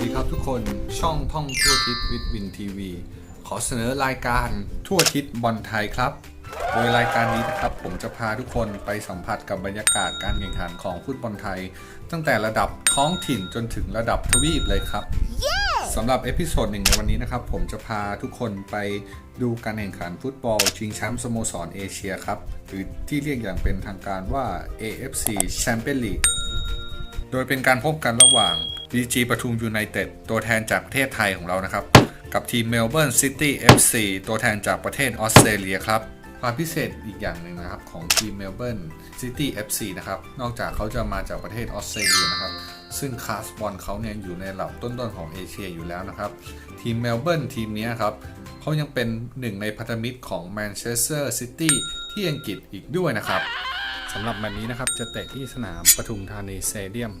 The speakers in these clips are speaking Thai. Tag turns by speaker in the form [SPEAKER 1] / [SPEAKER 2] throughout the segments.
[SPEAKER 1] ดีครับทุกคนช่องท่องทั่วทิศวิดวินทีวีขอเสนอรายการทั่วทิศบอลไทยครับ โดยรายการนี้นะครับผมจะพาทุกคนไปสัมผัสกับบรรยากาศการแข่งขันของฟุตบอลไทย ตั้งแต่ระดับท้องถิ่นจนถึงระดับทวีปเลยครับสำหรับเอพิโซดหนึ่งในวันนี้นะครับผมจะพาทุกคนไปดูการแข่งขันฟุตบอลชิงแชมป์สโมสรเอเชียครับหรือที่เรียกอย่างเป็นทางการว่า AFC Champions League โดยเป็นการพบกันระหว่าง BG ปทุมยูไนเต็ดตัวแทนจากประเทศไทยของเรานะครับ กับทีมเมลเบิร์นซิตี้ FC ตัวแทนจากประเทศออสเตรเลียครับความพิเศษอีกอย่างหนึ่งนะครับของทีมเมลเบิร์นซิตี้ FC นะครับ นอกจากเขาจะมาจากประเทศออสเตรเลียนะครับ ซึ่งคลาสบอลเขาเนี่ยอยู่ในระดับต้นๆของเอเชียอยู่แล้วนะครับ ทีมเมลเบิร์นทีมนี้ครับเขายังเป็นหนึ่งในพันธมิตรของแมนเชสเตอร์ซิตี้ที่อังกฤษอีกด้วยนะครับ
[SPEAKER 2] สำหรับแมตช์นี้นะครับจะเตะที่สนามปทุมธานีสเตเดียม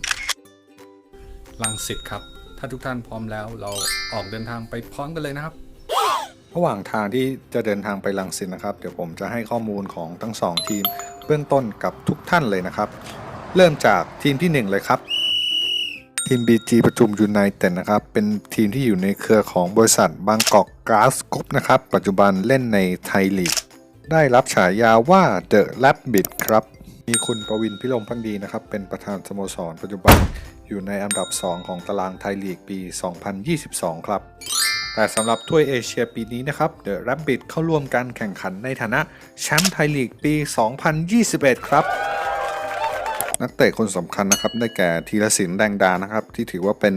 [SPEAKER 2] ลังสิตครับ ถ้าทุกท่านพร้อมแล้วเราออกเดินทางไปพร้อมกันเลยนะครับ
[SPEAKER 3] ระหว่างทางที่จะเดินทางไปลังสิตนะครับ เดี๋ยวผมจะให้ข้อมูลของทั้งสองทีมเบื้องต้นกับทุกท่านเลยนะครับ เริ่มจากทีมที่ 1 เลยครับทีม BG ประทุมยูไนเต็ดนะครับ เป็นทีมที่อยู่ในเครือของบริษัทบางกอกกราสกรุ๊ปนะครับ ปัจจุบันเล่นในไทยลีก ได้รับฉายาว่า The Rabbit ครับ มีคุณประวินพิรมพักดีนะครับ เป็นประธานสโมสรปัจจุบัน อยู่ในอันดับ 2 ของตารางไทยลีกปี 2022 ครับ แต่สำหรับถ้วยเอเชียปีนี้นะครับ The Rabbit เข้าร่วมการแข่งขันในฐานะแชมป์ไทยลีกปี 2021 ครับนักเตะคนสำคัญนะครับได้แก่ธีรศิลป์แดงดานะครับ ที่ถือว่าเป็น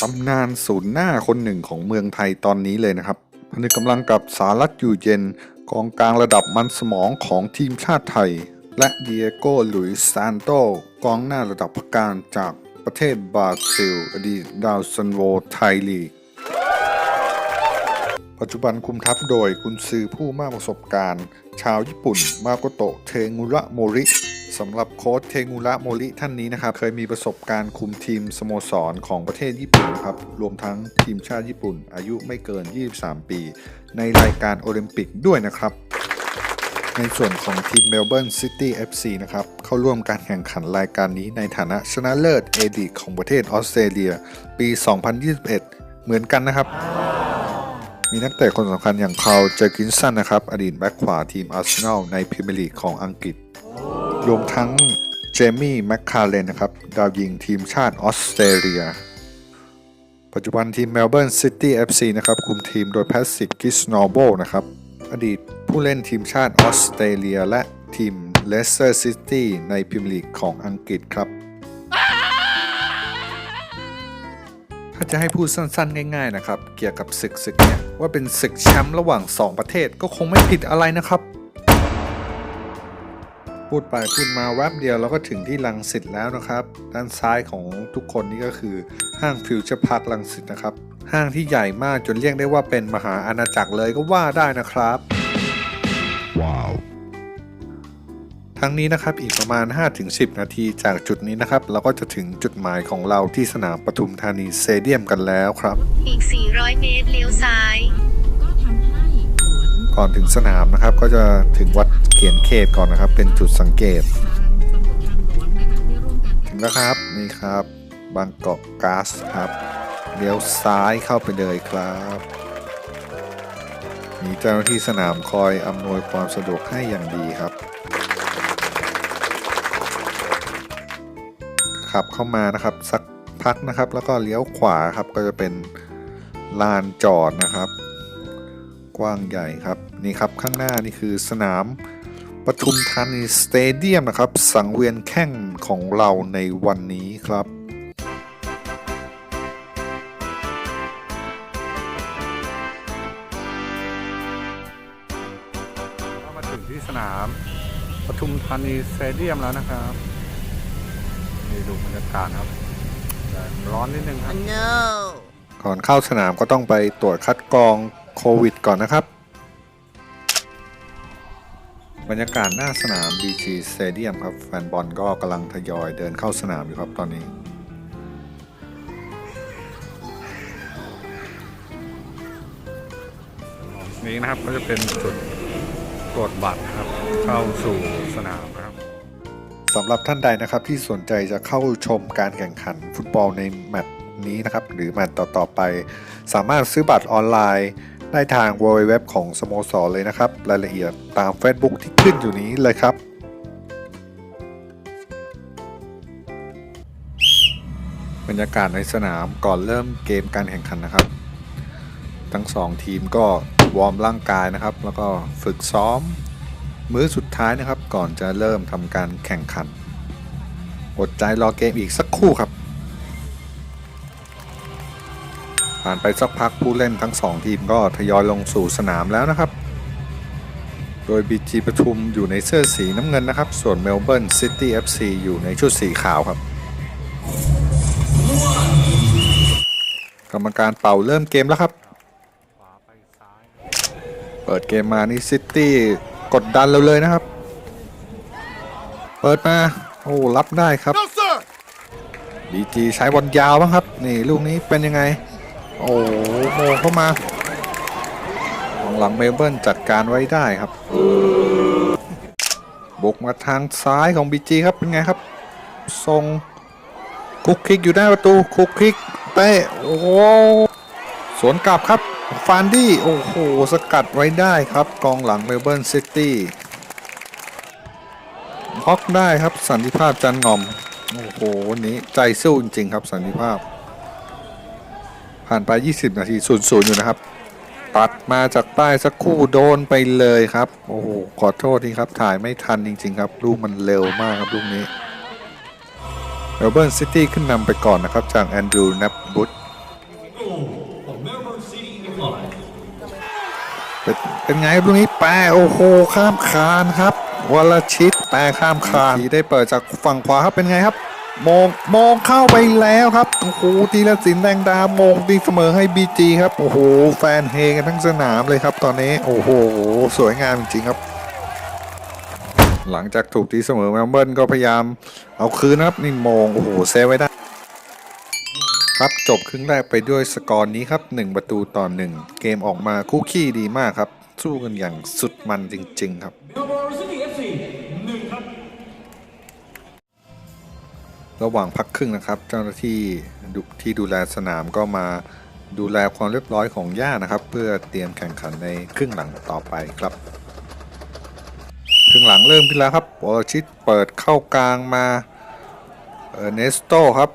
[SPEAKER 3] ตำนานศูนย์หน้าคนหนึ่งของเมืองไทยตอนนี้เลยนะครับผนึกกำลังกับสารัตอยู่เย็น กองกลางระดับมันสมองของทีมชาติไทย และเดียโก้หลุยซานโตกองหน้าระดับพักการจาก ประเทศบราซิล อดีตดาวซันโวไทยลีก ปัจจุบันคุมทัพโดยกุนซือผู้มากประสบการณ์ ชาวญี่ปุ่น มาโกโตะเทงุระโมริสำหรับโค้ชเทงุระโมริท่านนี้นะครับ เคยมีประสบการณ์คุมทีมสโมสรของประเทศญี่ปุ่นครับ รวมทั้งทีมชาติญี่ปุ่น อายุไม่เกิน 23 ปี ในรายการโอลิมปิกด้วยนะครับ ในส่วนของทีมเมลเบิร์นซิตี้ FC นะครับ เข้าร่วมการแข่งขันรายการนี้ในฐานะชนะเลิศเอดีของประเทศออสเตรเลีย ปี 2021 เหมือนกันนะครับ มีนักเตะคนสำคัญอย่างคาร์ลเจอร์กินสันนะครับ อดีตแบ็คขวาทีมอาร์เซนอลในพรีเมียร์ลีกของอังกฤษ รวมทั้งเจมี่แมคคาเลนนะครับ ดาวยิงทีมชาติออสเตรเลีย ปัจจุบันทีมเมลเบิร์นซิตี้ FC นะครับ คุมทีมโดยแพทริกกิสโนโบนะครับ อดีตผู้เล่นทีมชาติออสเตรเลียและทีมเลสเตอร์ซิตี้ในพรีเมียร์ลีกของอังกฤษครับ ถ้าจะให้พูดสั้นๆ ง่าย ๆ นะครับ เกี่ยวกับศึกศึกเนี่ย ว่าเป็นศึกแชมป์ระหว่าง 2 ประเทศก็คงไม่ผิดอะไรนะครับ พูดไปพูดมาแวบเดียวเราก็ถึงที่ลังสิตแล้วนะครับ ด้านซ้ายของทุกคนนี่ก็คือห้างฟิวเจอร์พาร์คลังสิตนะครับ ห้างที่ใหญ่มากจนเรียกได้ว่าเป็นมหาอาณาจักรเลยก็ว่าได้นะครับ ว้าว ทั้งนี้นะครับอีกประมาณ 5-10 นาทีจากจุดนี้นะครับ เราก็จะถึงจุดหมายของเราที่สนามปทุมธานีสเตเดียมกันแล้วครับ
[SPEAKER 4] อีก 400 เมตรเลี้ยวซ้าย
[SPEAKER 5] ก็ทำให้ฝน
[SPEAKER 3] ก่อนถึงสนามนะครับ ก็จะถึงวัดเขียนเขตก่อนนะครับ เป็นจุดสังเกต
[SPEAKER 5] ทางตำรวจทางหลวงนะคะได้ร่วมกัน
[SPEAKER 3] ถึงแล้วครับนี่ครับ บางกอกก๊าซครับ เลี้ยวซ้ายเข้าไปเลยครับ มีเจ้าหน้าที่สนามคอยอำนวยความสะดวกให้อย่างดีครับ ขับเข้ามานะครับสักพักนะครับ แล้วก็เลี้ยวขวาครับก็จะเป็นลานจอดนะครับ กว้างใหญ่ครับนี่ครับข้างหน้านี่คือสนามปทุมธานีสเตเดียมนะครับ สังเวียนแข่งของเราในวันนี้ครับ
[SPEAKER 2] ทุมธานีสเตเดียมแล้วนะครับนี่ดูบรรยากาศครับแต่ร้อนนิดนึงครับ
[SPEAKER 4] no
[SPEAKER 3] ก่อนเข้าสนามก็ต้องไปตรวจคัดกรองโควิด ก่อนนะครับ บรรยากาศหน้าสนาม BG Stadium ครับ แฟนบอลก็กำลังทยอยเดินเข้าสนามอยู่ครับตอนนี้
[SPEAKER 2] นี้นะครับก็จะเป็นจุด ตรวจบัตรนะครับเข้าสู่สนามนะครับ
[SPEAKER 3] สำหรับท่านใดนะครับที่สนใจจะเข้าชมการแข่งขันฟุตบอลในแมตช์นี้นะครับหรือแมตช์ต่อๆไป สามารถซื้อบัตรออนไลน์ได้ทาง www ของสโมสรเลยนะครับ รายละเอียดตาม Facebook ที่ขึ้นอยู่นี้เลยครับบรรยากาศในสนามก่อนเริ่มเกมการแข่งขันนะครับ ทั้งสองทีมก็ วอร์มร่างกายนะครับ แล้วก็ฝึกซ้อม มื้อสุดท้ายนะครับ ก่อนจะเริ่มทำการแข่งขันอดใจรอเกมอีกสักครู่ครับ ผ่านไปสักพักผู้เล่นทั้งสองทีมก็ทยอยลงสู่สนามแล้วนะครับ โดย BG ปทุมอยู่ในเสื้อสีน้ำเงินนะครับ ส่วนเมลเบิร์นซิตี้ FC อยู่ในชุดสีขาวครับ กรรมการเป่าเริ่มเกมแล้วครับ เปิดเกมมานี่ซิตี้กดดันเราเลยนะครับ เปิดมา โอ้รับได้ครับบีจีใช้บอลยาวบ้างครับ นี่ลูกนี้เป็นยังไง โอ้โมงเข้ามาของหลังเมลเบิร์นจัดการไว้ได้ครับบุกมาทางซ้ายของบีจีครับเป็นไงครับทรงคุกคิกอยู่หน้าประตูคุกคิกเตะโอ้โหสวนกลับครับ ฟานดี้โอ้โห สกัดไว้ได้ครับ กองหลังเมลเบิร์นซิตี้บล็อกได้ครับสันติภาพจันงอม โอ้โหวันนี้ใจสู้จริงๆครับสันติภาพ ผ่านไป 20 นาที0ูนย์อยู่นะครับ ตัดมาจากใต้สักคู่โดนไปเลยครับ โอ้โห ขอโทษทีครับ ถ่ายไม่ทันจริง ๆ ครับ ลูกมันเร็วมากครับลูกนี้เมลเบิร์นซิตี้ขึ้นนำไปก่อนนะครับ จากแอนดรูว์นับบุต เป็นไงครับลูกนี้แปรโอ้โหข้ามคานครับวลชิตแปรข้ามคานทีได้เปิดจากฝั่งขวาครับเป็นไงครับมองมองเข้าไปแล้วครับโอ้โหทีละสินแดงดามงตีเสมอให้บีจีครับโอ้โหแฟนเฮกันทั้งสนามเลยครับ ตอนนี้โอ้โหสวยงามจริงครับ หลังจากถูกตีเสมอแมลเบิร์นก็พยายามเอาคืนนะครับนี่โมงโอ้โหเซฟไว้ได้ ครับ จบครึ่งแรกไปด้วยสกอร์นี้ครับ 1 ประตูต่อ 1 เกมออกมาคู่ขี้ดีมากครับ สู้กันอย่างสุดมันจริง ๆ ครับระหว่างพักครึ่งนะครับ เจ้าหน้าที่ที่ดูแลสนามก็มาดูแลความเรียบร้อยของหญ้านะครับ เพื่อเตรียมแข่งขันในครึ่งหลังต่อไปครับครึ่งหลังเริ่มขึ้นแล้วครับวอลชิตเปิดเข้ากลางมาเออเนสโตครับ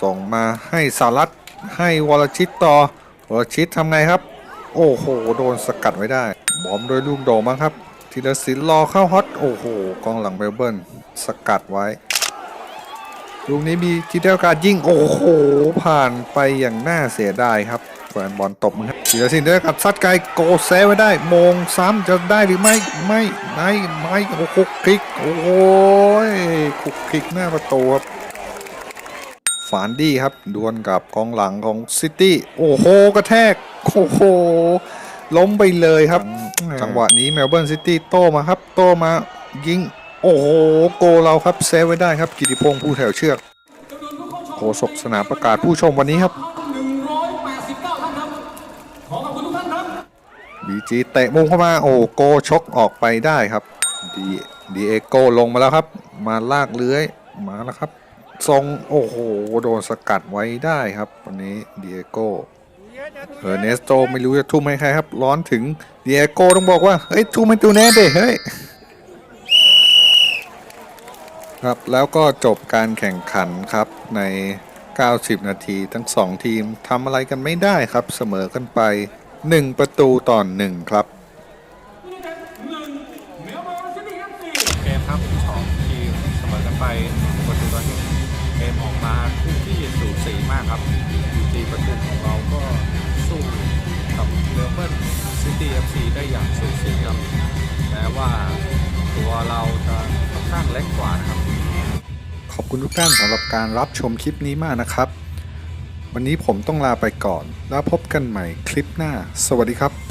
[SPEAKER 3] ส่งมาให้สารัตให้วอลชิตต่อวอลชิตทำไงครับ โอ้โห โดนสกัดไว้ได้ บอมโดยลูกโดมั้งครับธีรศิลรอเข้าฮอต โอ้โห กองหลังเบลเบิร์นสกัดไว้ ลูกนี้มีทีเดียวการยิง โอ้โห ผ่านไปอย่างน่าเสียดายครับแฟนบอลตบมือครับธีรศิลป์ได้กับซัดไกลโกเซไว้ได้ มงซ้ำจะได้หรือไม่ไม่ไม่ไม่โอ้โหคลิก โอ้โหคุกคลิกหน้าประตูครับานดี้ครับ ดวลกับกองหลังของซิตี้โอ้โหกระแทกโอ้โหล้มไปเลยครับ จังหวะนี้เมลเบิร์นซิตี้โต้มาครับ โต้มายิง โอ้โห โกเราครับเซฟไว้ได้ครับ กิติพงศ์ผู้แถวเชือกโฆษกสนามประกาศผู้ชมวันนี้ครับบีจีเตะมุมเข้ามาโอ้โกชกออกไปได้ครับดีดีเอโกลงมาแล้วครับ มาลากเลื้อยมาแล้วครับ ทรงโอ้โห โดนสกัดไว้ได้ครับ วันนี้เดีเอโกเออเนสโตไม่รู้จะทุ่มให้ใครครับ ร้อนถึงเดีเอโกต้องบอกว่า เฮ้ย ทุ่มให้ตูเนสเด้เฮ้ย ครับแล้วก็จบการแข่งขันครับใน 90 นาทีทั้ง 2 ทีมทำอะไรกันไม่ได้ครับเสมอกันไป 1 ประตูต่อ1ครับ
[SPEAKER 2] เกมครับสองทีมเสมอกันไปประตูต่อหนึ่ง เกมออกมาคู่ที่สูสีมากครับอยู่ทีประตูของเราก็สู้กับเลเบิร์นซิตี้เอฟซีได้อย่างสูสีครับแม้ว่าตัวเราจะค่อนข้างเล็กกว่านะครับ
[SPEAKER 3] ขอบคุณทุกท่านสำหรับการรับชมคลิปนี้มากนะครับ วันนี้ผมต้องลาไปก่อน แล้วพบกันใหม่คลิปหน้า สวัสดีครับ